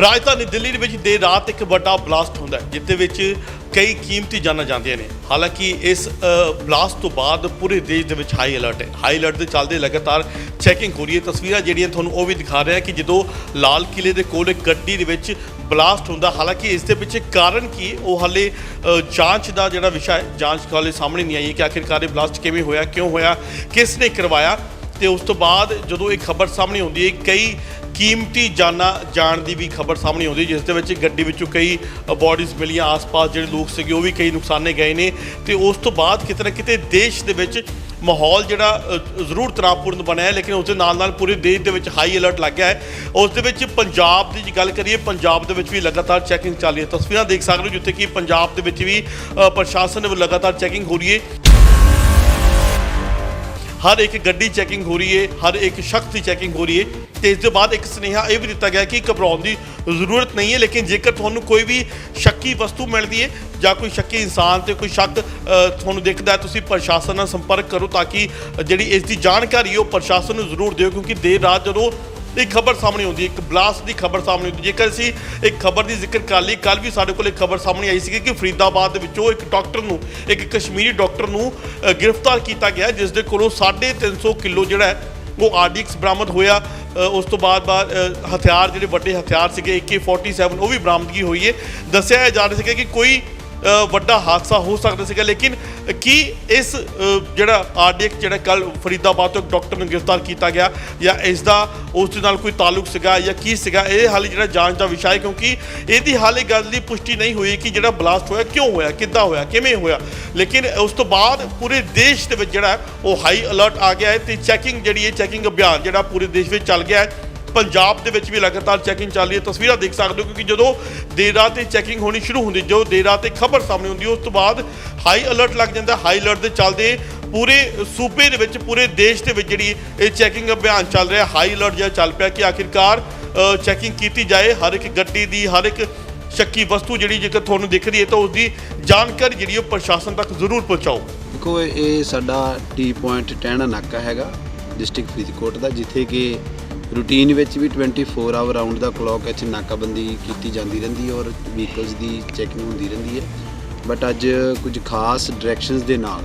ਰਾਜਧਾਨੀ ਦਿੱਲੀ ਦੇ ਵਿੱਚ ਦੇਰ ਰਾਤ ਇੱਕ ਵੱਡਾ ਬਲਾਸਟ ਹੁੰਦਾ ਹੈ ਦੇ ਵਿੱਚ ਕਈ ਕੀਮਤੀ ਜਾਨਾਂ ਜਾਂਦੀਆਂ ਨੇ। ਹਾਲਾਂਕਿ ਇਸ ਬਲਾਸਟ ਤੋਂ ਬਾਅਦ ਪੂਰੇ ਦੇਸ਼ ਦੇ ਵਿੱਚ ਹਾਈ ਅਲਰਟ ਹੈ। ਹਾਈ ਅਲਰਟ ਦੇ ਚੱਲਦੇ ਲਗਾਤਾਰ ਚੈਕਿੰਗ ਹੋ ਰਹੀ ਹੈ। ਤਸਵੀਰਾਂ ਜਿਹੜੀਆਂ ਤੁਹਾਨੂੰ ਉਹ ਵੀ ਦਿਖਾ ਰਿਹਾ ਕਿ ਜਦੋਂ ਲਾਲ ਕਿਲੇ ਦੇ ਕੋਲ ਇੱਕ ਗੱਡੀ ਦੇ ਵਿੱਚ ਬਲਾਸਟ ਹੁੰਦਾ ਹਾਲਾਂਕਿ ਇਸ ਦੇ ਪਿੱਛੇ ਕਾਰਨ ਕੀ ਉਹ ਹਾਲੇ ਜਾਂਚ ਦਾ ਜਿਹੜਾ ਵਿਸ਼ਾ ਹੈ, ਜਾਂਚ ਹਾਲੇ ਸਾਹਮਣੇ ਨਹੀਂ ਆਈ ਹੈ ਕਿ ਆਖਿਰਕਾਰ ਇਹ ਬਲਾਸਟ ਕਿਵੇਂ ਹੋਇਆ, ਕਿਉਂ ਹੋਇਆ, ਕਿਸ ਨੇ ਕਰਵਾਇਆ। ਤੇ ਉਸ ਤੋਂ ਬਾਅਦ ਜਦੋਂ ਇਹ ਖਬਰ ਸਾਹਮਣੇ ਆਉਂਦੀ ਹੈ, ਕਈ ਕੀਮਤੀ ਜਾਨਾਂ ਜਾਣ ਦੀ ਵੀ ਖਬਰ ਸਾਹਮਣੇ ਆਉਂਦੀ, ਜਿਸ ਦੇ ਵਿੱਚ ਗੱਡੀ ਵਿੱਚੋਂ ਕਈ ਬੋਡੀਜ਼ ਮਿਲੀਆਂ, ਆਸ-ਪਾਸ ਜਿਹੜੇ ਲੋਕ ਸੀਗੇ, ਉਹ ਵੀ ਕਈ ਨੁਕਸਾਨੇ ਗਏ ਨੇ। ਤੇ ਉਸ ਤੋਂ ਬਾਅਦ ਕਿਤੇ ਨਾ ਕਿਤੇ ਦੇਸ਼ ਦੇ ਵਿੱਚ ਮਾਹੌਲ ਜਿਹੜਾ ਜ਼ਰੂਰ ਤਣਾਅਪੂਰਨ ਬਣਿਆ ਹੈ, ਲੇਕਿਨ ਉਸ ਦੇ ਨਾਲ ਨਾਲ ਪੂਰੇ ਦੇਸ਼ ਦੇ ਵਿੱਚ ਹਾਈ ਅਲਰਟ ਲੱਗ ਗਿਆ ਹੈ। ਉਸ ਦੇ ਵਿੱਚ ਪੰਜਾਬ ਦੀ ਜੇ ਗੱਲ ਕਰੀਏ, ਪੰਜਾਬ ਦੇ ਵਿੱਚ ਵੀ ਲਗਾਤਾਰ ਚੈਕਿੰਗ ਚੱਲ ਰਹੀ ਹੈ। ਤਸਵੀਰਾਂ ਦੇਖ ਸਕਦੇ ਹੋ ਜਿੱਥੇ ਕਿ ਪੰਜਾਬ ਦੇ ਵਿੱਚ ਵੀ ਪ੍ਰਸ਼ਾਸਨ ਵੱਲੋਂ ਲਗਾਤਾਰ ਚੈਕਿੰਗ ਹੋ ਰਹੀ ਹੈ। ਹਰ ਇੱਕ ਗੱਡੀ ਚੈਕਿੰਗ ਹੋ ਰਹੀ ਹੈ ਹਰ ਇੱਕ ਸ਼ਖਸ ਦੀ ਚੈਕਿੰਗ ਹੋ ਰਹੀ ਹੈ ਤੇ ਇਸ ਦੇ ਬਾਅਦ ਇੱਕ ਸੁਨੇਹਾ ਇਹ ਵੀ ਦਿੱਤਾ ਗਿਆ ਕਿ ਘਬਰਾਉਣ ਦੀ ਜ਼ਰੂਰਤ ਨਹੀਂ ਹੈ ਲੇਕਿਨ ਜੇਕਰ ਤੁਹਾਨੂੰ ਕੋਈ ਵੀ ਸ਼ੱਕੀ ਵਸਤੂ ਮਿਲਦੀ ਹੈ ਜਾਂ ਕੋਈ ਸ਼ੱਕੀ ਇਨਸਾਨ ਤੇ ਕੋਈ ਸ਼ੱਕ ਤੁਹਾਨੂੰ ਦਿਖਦਾ ਹੈ, ਤੁਸੀਂ ਪ੍ਰਸ਼ਾਸਨ ਨਾਲ ਸੰਪਰਕ ਕਰੋ ਤਾਂ ਕਿ ਜਿਹੜੀ ਇਸ ਦੀ ਜਾਣਕਾਰੀ ਹੈ ਉਹ ਪ੍ਰਸ਼ਾਸਨ ਨੂੰ ਜ਼ਰੂਰ ਦਿਓ, ਕਿਉਂਕਿ ਦੇਰ ਰਾਤ ਜਦੋਂ ਇਹ ਖਬਰ ਸਾਹਮਣੇ ਆਉਂਦੀ ਹੈ, ਇੱਕ ਬਲਾਸਟ ਦੀ ਖਬਰ ਸਾਹਮਣੇ ਆਉਂਦੀ ਜੇਕਰ ਅਸੀਂ ਇੱਕ ਖਬਰ ਦੀ ਜ਼ਿਕਰ ਕਰ ਲਈ ਕੱਲ ਵੀ ਸਾਡੇ ਕੋਲ ਇੱਕ ਖਬਰ ਸਾਹਮਣੇ ਆਈ ਸੀ ਕਿ ਫਰੀਦਾਬਾਦ ਦੇ ਵਿੱਚੋਂ ਇੱਕ ਡਾਕਟਰ ਨੂੰ, ਇੱਕ ਕਸ਼ਮੀਰੀ ਡਾਕਟਰ ਨੂੰ ਗ੍ਰਿਫਤਾਰ ਕੀਤਾ ਗਿਆ ਜਿਸ ਦੇ ਕੋਲੋਂ 350 ਕਿਲੋ ਜਿਹੜਾ ਉਹ ਆਰਡੀਐਕਸ ਬਰਾਮਦ ਹੋਇਆ। ਉਸ ਤੋਂ ਬਾਅਦ ਬਾਅਦ ਹਥਿਆਰ ਜਿਹੜੇ ਵੱਡੇ ਹਥਿਆਰ ਸੀਗੇ AK47 ਉਹ ਵੀ ਬਰਾਮਦਗੀ ਹੋਈ ਹੈ। ਦੱਸਿਆ ਜਾ ਰਿਹਾ ਸੀਗਾ ਕਿ ਕੋਈ ਵੱਡਾ ਹਾਦਸਾ ਹੋ ਸਕਦਾ ਸੀਗਾ ਲੇਕਿਨ ਕੀ ਇਸ ਅ, ਜਿਹੜਾ ਆਰਡੀਐਕ ਜਿਹੜਾ ਕੱਲ ਫਰੀਦਾਬਾਦ ਤੋਂ ਇੱਕ ਡਾਕਟਰ ਨੂੰ ਗ੍ਰਿਫਤਾਰ ਕੀਤਾ ਗਿਆ ਜਾਂ ਇਸ ਦਾ ਉਸ ਦੇ ਨਾਲ ਕੋਈ ਤਾਲੁਕ ਸੀਗਾ ਜਾਂ ਕੀ ਸੀਗਾ ਇਹ ਹਾਲੇ ਜਿਹੜਾ ਜਾਂਚ ਦਾ ਵਿਸ਼ਾ ਹੈ ਕਿਉਂਕਿ ਇਹਦੀ ਹਾਲੇ ਗੱਲ ਦੀ ਪੁਸ਼ਟੀ ਨਹੀਂ ਹੋਈ ਕਿ ਜਿਹੜਾ ਬਲਾਸਟ ਹੋਇਆ ਕਿਉਂ ਹੋਇਆ ਕਿੱਦਾਂ ਹੋਇਆ ਕਿਵੇਂ ਹੋਇਆ। ਲੇਕਿਨ ਉਸ ਤੋਂ ਬਾਅਦ ਪੂਰੇ ਦੇਸ਼ ਦੇ ਵਿੱਚ ਜਿਹੜਾ ਉਹ ਹਾਈ ਅਲਰਟ ਆ ਗਿਆ ਹੈ ਤੇ ਚੈਕਿੰਗ ਜਿਹੜੀ ਹੈ ਚੈਕਿੰਗ ਅਭਿਆਨ ਜਿਹੜਾ ਪੂਰੇ ਦੇਸ਼ ਵਿੱਚ ਚੱਲ ਗਿਆ ਹੈ ਪੰਜਾਬ ਦੇ ਵਿੱਚ ਵੀ ਲਗਾਤਾਰ ਚੈਕਿੰਗ ਚੱਲ ਰਹੀ ਹੈ। ਤਸਵੀਰਾਂ ਦੇਖ ਸਕਦੇ ਹੋ, ਕਿਉਂਕਿ ਜਦੋਂ ਦੇਰ ਰਾਤ 'ਤੇ ਚੈਕਿੰਗ ਹੋਣੀ ਸ਼ੁਰੂ ਹੁੰਦੀ ਜੋ ਦੇਰ ਰਾਤ 'ਤੇ ਖਬਰ ਸਾਹਮਣੇ ਹੁੰਦੀ, ਉਸ ਤੋਂ ਬਾਅਦ ਹਾਈ ਅਲਰਟ ਲੱਗ ਜਾਂਦਾ। ਹਾਈ ਅਲਰਟ ਦੇ ਚੱਲਦੇ ਪੂਰੇ ਸੂਬੇ ਦੇ ਵਿੱਚ, ਪੂਰੇ ਦੇਸ਼ ਦੇ ਵਿੱਚ ਜਿਹੜੀ ਇਹ ਚੈਕਿੰਗ ਅਭਿਆਨ ਚੱਲ ਰਿਹਾ ਹਾਈ ਅਲਰਟ ਜਿਹਾ ਚੱਲ ਪਿਆ ਕਿ ਆਖਿਰਕਾਰ ਚੈਕਿੰਗ ਕੀਤੀ ਜਾਏ। ਹਰ ਇੱਕ ਗੱਡੀ ਦੀ, ਹਰ ਇੱਕ ਸ਼ੱਕੀ ਵਸਤੂ ਜਿਹੜੀ ਜੇਕਰ ਤੁਹਾਨੂੰ ਦਿਖਦੀ ਹੈ, ਤਾਂ ਉਸ ਦੀ ਜਾਣਕਾਰੀ ਜਿਹੜੀ ਉਹ ਪ੍ਰਸ਼ਾਸਨ ਤੱਕ ਜ਼ਰੂਰ ਪਹੁੰਚਾਓ। ਦੇਖੋ, ਇਹ ਸਾਡਾ ਟੀ ਪੁਆਇੰਟ ਟਹਿਣਾ ਨਾਕਾ ਹੈਗਾ ਡਿਸਟ੍ਰਿਕਟ ਫਰੀਦਕੋਟ ਦਾ, ਜਿੱਥੇ ਕਿ ਰੂਟੀਨ ਵਿੱਚ ਵੀ 24 ਆਵਰ ਰਾਉਂਡ ਦਾ ਕਲੌਕ ਇੱਥੇ ਨਾਕਾਬੰਦੀ ਕੀਤੀ ਜਾਂਦੀ ਰਹਿੰਦੀ ਹੈ ਔਰ ਵਹੀਕਲਸ ਦੀ ਚੈਕਿੰਗ ਹੁੰਦੀ ਰਹਿੰਦੀ ਹੈ। ਬਟ ਅੱਜ ਕੁਝ ਖਾਸ ਡਾਇਰੈਕਸ਼ਨਸ ਦੇ ਨਾਲ,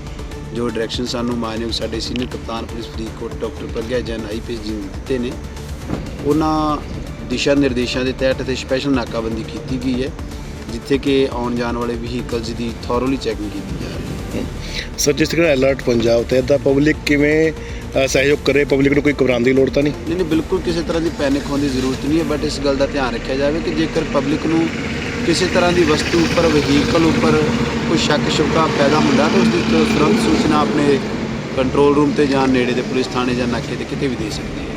ਜੋ ਡਾਇਰੈਕਸ਼ਨ ਸਾਨੂੰ ਮਾਨਯੋਗ ਸਾਡੇ ਸੀਨੀਅਰ ਕਪਤਾਨ police Faridkot doctor Pragya Jain IPS ji ਨੇ ਦਿੱਤੇ ਨੇ, ਉਹਨਾਂ ਦਿਸ਼ਾ ਨਿਰਦੇਸ਼ਾਂ ਦੇ ਤਹਿਤ ਤੇ ਸਪੈਸ਼ਲ ਨਾਕਾਬੰਦੀ ਕੀਤੀ ਗਈ ਹੈ, ਜਿੱਥੇ ਕਿ ਆਉਣ ਜਾਣ ਵਾਲੇ ਵਹੀਕਲਸ ਦੀ ਥੋਰੋਲੀ ਚੈਕਿੰਗ ਕੀਤੀ ਜਾ ਰਹੀ ਹੈ। ਸਰ, ਜਿਸ ਤਰ੍ਹਾਂ ਅਲਰਟ ਪੰਜਾਬ ਤੇ ਦਾ ਪਬਲਿਕ ਕਿਵੇਂ ਸਹਿਯੋਗ ਕਰੇ ਪਬਲਿਕ ਨੂੰ ਕੋਈ ਘਬਰਾਉਣ ਦੀ ਲੋੜ ਤਾਂ ਨਹੀਂ? ਨਹੀਂ ਨਹੀਂ, ਬਿਲਕੁਲ ਕਿਸੇ ਤਰ੍ਹਾਂ ਦੀ ਪੈਨਿਕ ਹੋਣ ਦੀ ਜ਼ਰੂਰਤ ਨਹੀਂ ਹੈ ਬਟ ਇਸ ਗੱਲ ਦਾ ਧਿਆਨ ਰੱਖਿਆ ਜਾਵੇ ਕਿ ਜੇਕਰ ਪਬਲਿਕ ਨੂੰ ਕਿਸੇ ਤਰ੍ਹਾਂ ਦੀ ਵਸਤੂ ਉੱਪਰ ਵਹੀਕਲ ਉੱਪਰ ਕੋਈ ਸ਼ੱਕ ਸ਼ੁਬਾ ਪੈਦਾ ਹੁੰਦਾ, ਤਾਂ ਉਸ ਦੀ ਤੁਰੰਤ ਸੂਚਨਾ ਆਪਣੇ ਕੰਟਰੋਲ ਰੂਮ ਤੇ ਜਾਂ ਨੇੜੇ ਦੇ ਪੁਲਿਸ ਥਾਣੇ ਜਾਂ ਨਾਕੇ ਤੇ ਕਿਤੇ ਵੀ ਦੇ ਸਕਦੀ ਹੈ।